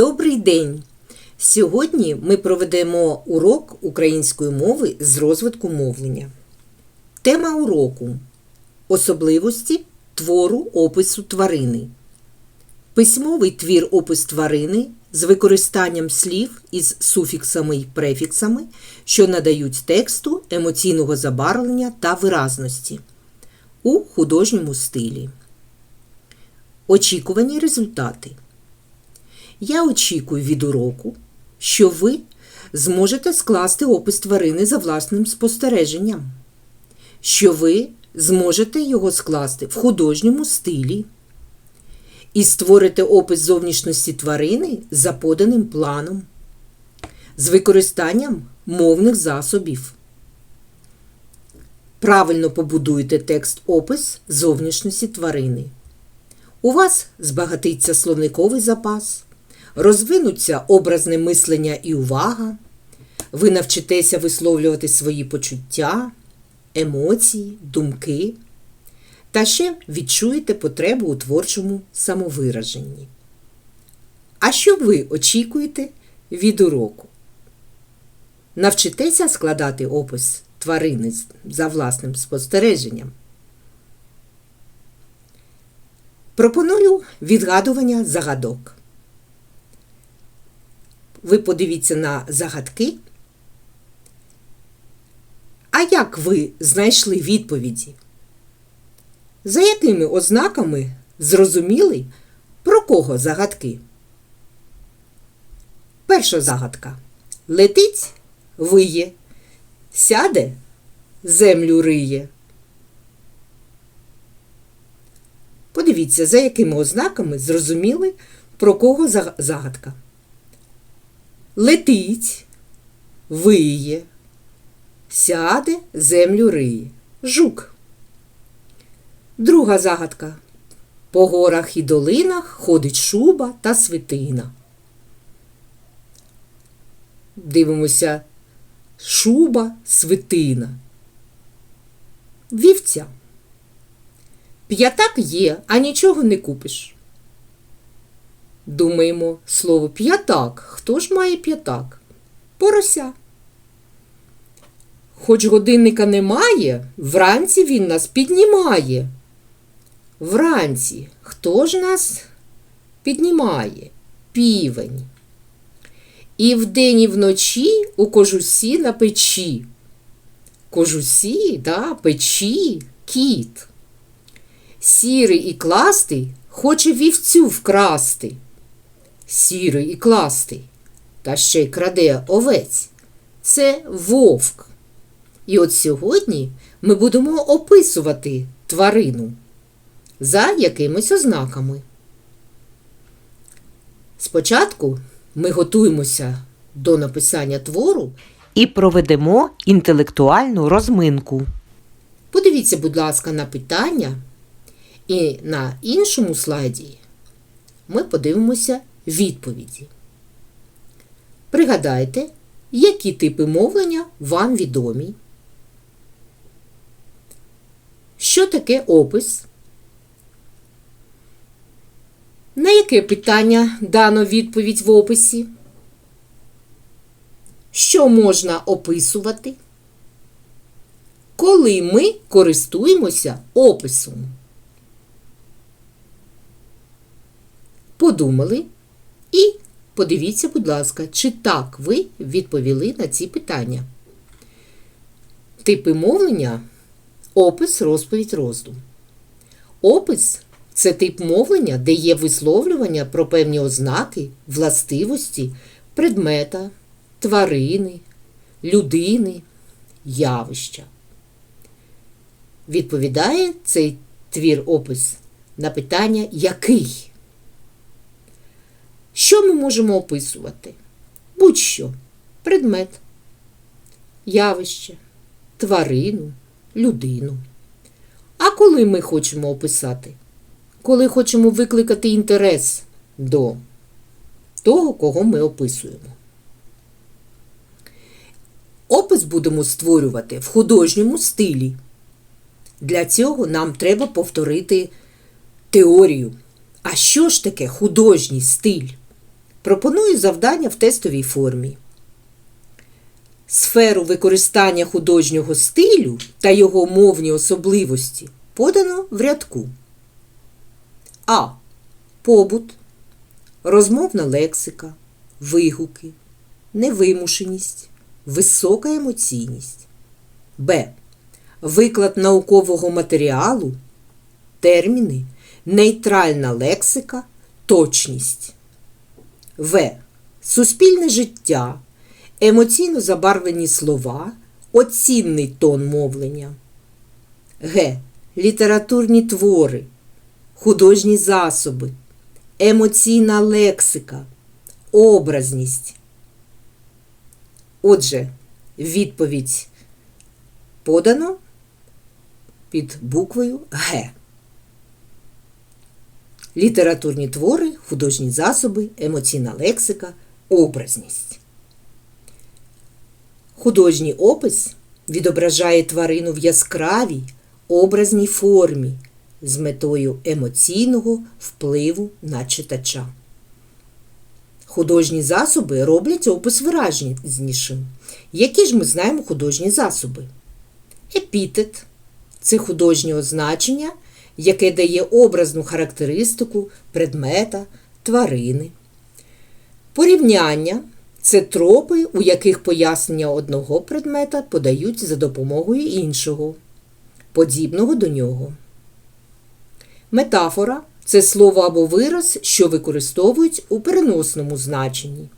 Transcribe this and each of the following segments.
Добрий день! Сьогодні ми проведемо урок української мови з розвитку мовлення. Тема уроку особливості твору опису тварини. Письмовий твір опис тварини з використанням слів із суфіксами і префіксами, що надають тексту емоційного забарвлення та виразності у художньому стилі. Очікувані результати. Я очікую від уроку, що ви зможете скласти опис тварини за власним спостереженням, що ви зможете його скласти в художньому стилі і створите опис зовнішності тварини за поданим планом, з використанням мовних засобів. Правильно побудуйте текст опис зовнішності тварини. У вас збагатиться словниковий запас, розвинуться образне мислення і увага, ви навчитеся висловлювати свої почуття, емоції, думки та ще відчуєте потребу у творчому самовираженні. А що ви очікуєте від уроку? Навчитеся складати опис тварини за власним спостереженням. Пропоную відгадування загадок. Ви подивіться на загадки. А як ви знайшли відповіді? За якими ознаками зрозуміли, про кого загадки? Перша загадка. Летить, виє, сяде, землю риє. Подивіться, за якими ознаками зрозуміли, про кого загадка. Летить, виє, сяде, землю риє. Жук. Друга загадка. По горах і долинах ходить шуба та свитина. Дивимося шуба, свитина. Вівця. П'ятак є, а нічого не купиш. Думаємо слово п'ятак. Хто ж має п'ятак? Порося. Хоч годинника немає, вранці він нас піднімає. Вранці хто ж нас піднімає? Півень. І вдень і вночі у кожусі на печі. Кожусі, да, печі, кіт. Сірий і кластий хоче вівцю вкрасти. Сірий і кластий, та ще й краде овець. Це вовк. І от сьогодні ми будемо описувати тварину за якимись ознаками. Спочатку ми готуємося до написання твору і проведемо інтелектуальну розминку. Подивіться, будь ласка, на питання. І на іншому слайді ми подивимося відповіді. Пригадайте, які типи мовлення вам відомі. Що таке опис? На яке питання дано відповідь в описі? Що можна описувати? Коли ми користуємося описом? Подумали і подивіться, будь ласка, чи так ви відповіли на ці питання. Типи мовлення опис, розповідь, роздум. Опис це тип мовлення, де є висловлювання про певні ознаки, властивості, предмета, тварини, людини, явища. Відповідає цей твір опис на питання який? Що ми можемо описувати? Будь-що предмет, явище, тварину, людину. А коли ми хочемо описати? Коли хочемо викликати інтерес до того, кого ми описуємо. Опис будемо створювати в художньому стилі. Для цього нам треба повторити теорію. А що ж таке художній стиль? Пропоную завдання в тестовій формі. Сферу використання художнього стилю та його мовні особливості подано в рядку. А. Побут, розмовна лексика, вигуки, невимушеність, висока емоційність. Б. Виклад наукового матеріалу, терміни, нейтральна лексика, точність. В. Суспільне життя, емоційно забарвлені слова, оцінний тон мовлення. Г. Літературні твори, художні засоби, емоційна лексика, образність. Отже, відповідь подано під буквою Г. Літературні твори, художні засоби, емоційна лексика, образність. Художній опис відображає тварину в яскравій, образній формі з метою емоційного впливу на читача. Художні засоби роблять опис виразнішим. Які ж ми знаємо художні засоби? Епітет це художнє означення, яке дає образну характеристику предмета, тварини. Порівняння це тропи, у яких пояснення одного предмета подають за допомогою іншого, подібного до нього. Метафора це слово або вираз, що використовують у переносному значенні.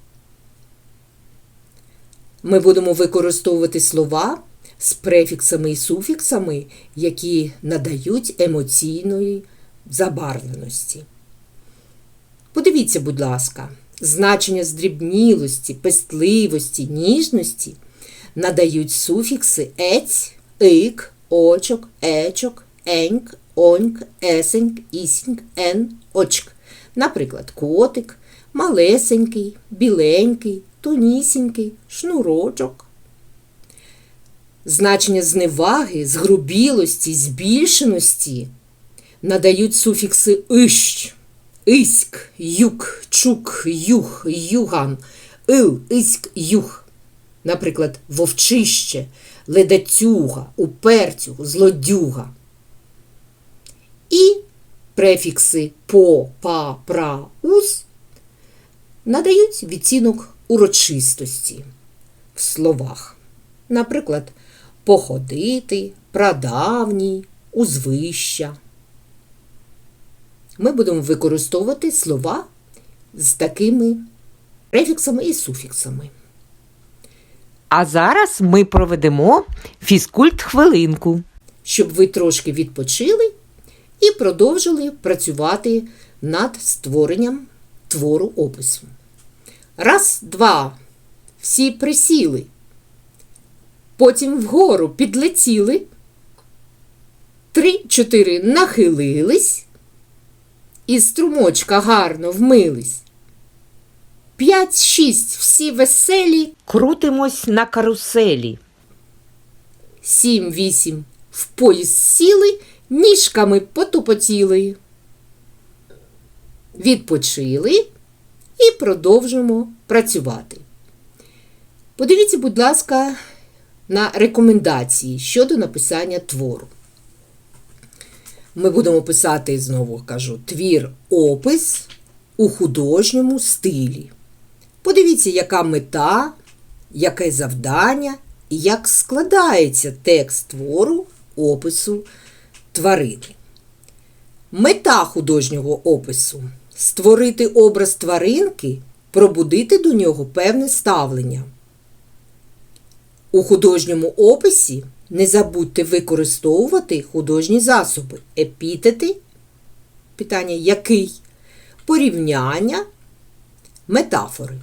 Ми будемо використовувати слова з префіксами і суфіксами, які надають емоційної забарвленості. Подивіться, будь ласка, значення здрібнілості, пестливості, ніжності надають суфікси ець, ик, очок, ечок, еньк, оньк, есеньк, ісіньк, ен, очк. Наприклад, котик, малесенький, біленький, тонісінький, шнурочок. Значення зневаги, згрубілості, збільшеності надають суфікси ищ, іськ, юк, чук, юх, юган, ил, іськ, юх. Наприклад, вовчище, ледацюга, упертюг, злодюга. І префікси по, па, пра, ус надають відцінок урочистості в словах. Наприклад, походити, прадавній, узвища. Ми будемо використовувати слова з такими префіксами і суфіксами. А зараз ми проведемо фізкульт хвилинку. щоб ви трошки відпочили і продовжили працювати над створенням твору опису. Раз, два. Всі присіли. Потім вгору підлетіли. Три, чотири нахилились. Із струмочка гарно вмились. П'ять, шість. Всі веселі. Крутимось на каруселі. Сім-вісім в поїзд сіли, ніжками потупотіли. Відпочили і продовжимо працювати. Подивіться, будь ласка, на рекомендації щодо написання твору. Ми будемо писати, знову кажу, твір опис у художньому стилі. Подивіться, яка мета, яке завдання і як складається текст твору опису тварини. Мета художнього опису створити образ тваринки, пробудити до нього певне ставлення. У художньому описі не забудьте використовувати художні засоби, епітети, питання який, порівняння, метафори.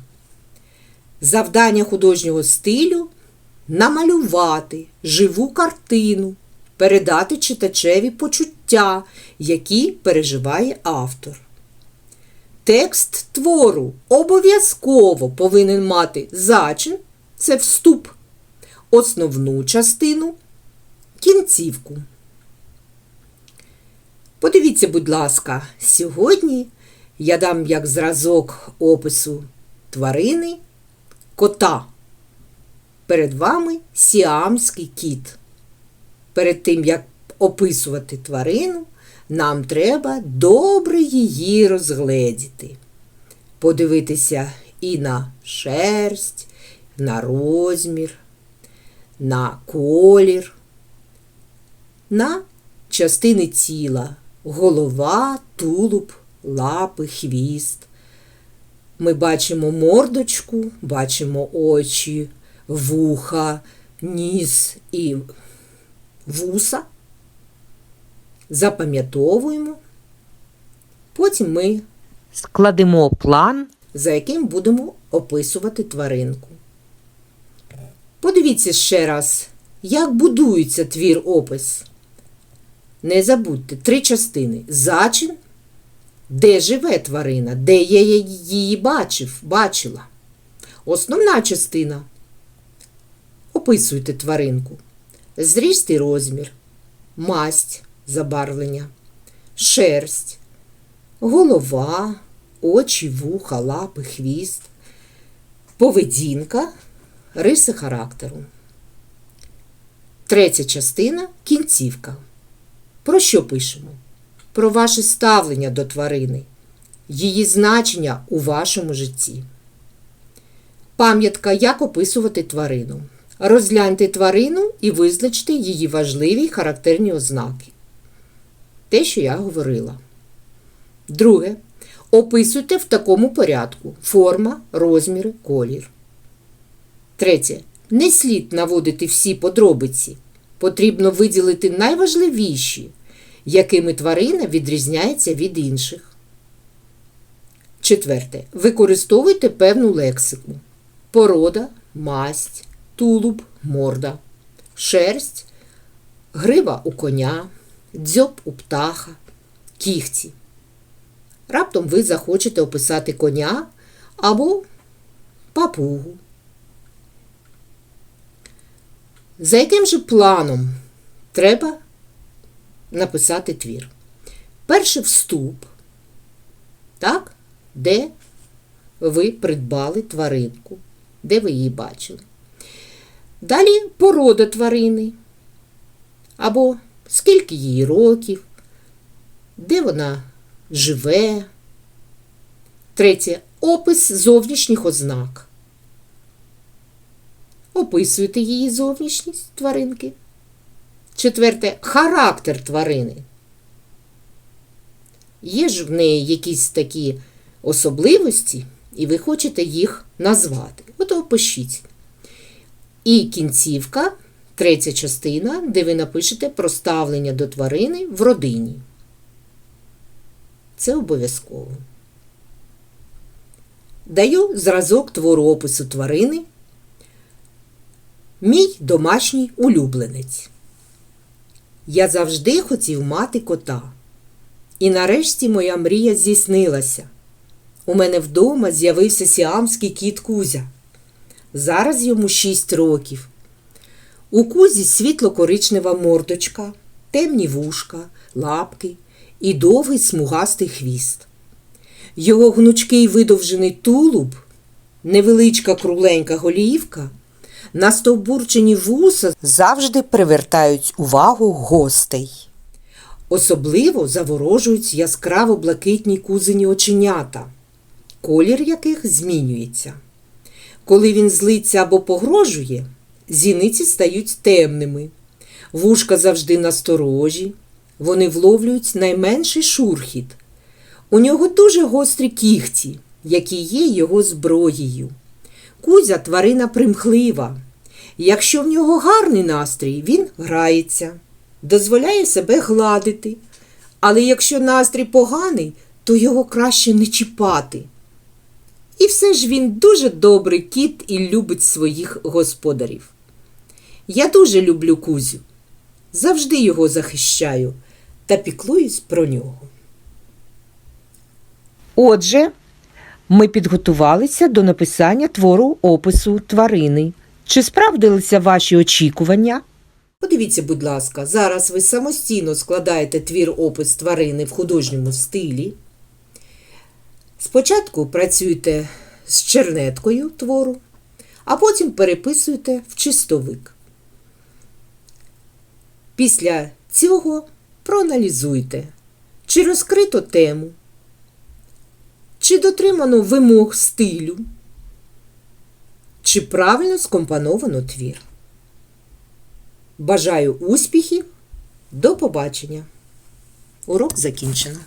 Завдання художнього стилю намалювати живу картину, передати читачеві почуття, які переживає автор. Текст твору обов'язково повинен мати зачин це вступ, основну частину, кінцівку. Подивіться, будь ласка, сьогодні я дам як зразок опису тварини кота. Перед вами сіамський кіт. Перед тим, як описувати тварину, нам треба добре її розгледіти. Подивитися і на шерсть, на розмір, на колір, на частини тіла, голова, тулуб, лапи, хвіст. Ми бачимо мордочку, бачимо очі, вуха, ніс і вуса. Запам'ятовуємо. Потім ми, Складемо план. за яким будемо описувати тваринку. Подивіться ще раз, як будується твір опис. Не забудьте три частини: зачин, де живе тварина, де я її бачив, бачила. Основна частина. Описуйте тваринку. Зріст і розмір, масть забарвлення, шерсть, голова, очі, вуха, лапи, хвіст, поведінка, риси характеру. Третя частина кінцівка. Про що пишемо? Про ваше ставлення до тварини, її значення у вашому житті. Пам'ятка, як описувати тварину. Розгляньте тварину і визначте її важливі характерні ознаки. Те, що я говорила. Друге. Описуйте в такому порядку форма, розміри, колір. Третє. Не слід наводити всі подробиці. Потрібно виділити найважливіші, якими тварина відрізняється від інших. Четверте. Використовуйте певну лексику. Порода, масть, тулуб, морда, шерсть, грива у коня, дзьоб у птаха, кігті. Раптом ви захочете описати коня або папугу. За яким же планом треба написати твір? Перший вступ, так, де ви придбали тваринку, де ви її бачили. Далі порода тварини, або скільки їй років, де вона живе. Третє опис зовнішніх ознак. Описуйте її зовнішність тваринки. Четверте характер тварини. Є ж в неї якісь такі особливості, і ви хочете їх назвати. От опишіть. І кінцівка, третя частина, де ви напишете про ставлення до тварини в родині. Це обов'язково. Даю зразок творопису тварини. Мій домашній улюбленець. Я завжди хотів мати кота. І нарешті моя мрія здійснилася. У мене вдома з'явився сіамський кіт Кузя. Зараз йому 6 років. У кузі світло-коричнева мордочка, темні вушка, лапки і довгий смугастий хвіст. Його гнучкий видовжений тулуб, невеличка кругленька голівка, настовбурчені вуса завжди привертають увагу гостей. Особливо заворожують яскраво блакитні кузині оченята, колір яких змінюється. Коли він злиться або погрожує, зіниці стають темними, вушка завжди насторожі, вони вловлюють найменший шурхіт. У нього дуже гострі кігті, які є його зброєю. Кузя тварина примхлива. Якщо в нього гарний настрій, він грається, дозволяє себе гладити. Але якщо настрій поганий, то його краще не чіпати. І все ж він дуже добрий кіт і любить своїх господарів. Я дуже люблю Кузю, завжди його захищаю та піклуюсь про нього. Отже, ми підготувалися до написання твору опису тварини. Чи справдилися ваші очікування? Подивіться, будь ласка, зараз ви самостійно складаєте твір опис тварини в художньому стилі. Спочатку працюйте з чернеткою твору, а потім переписуйте в чистовик. Після цього проаналізуйте, чи розкрито тему, чи дотримано вимог стилю, чи правильно скомпоновано твір. Бажаю успіхів! До побачення! Урок закінчено.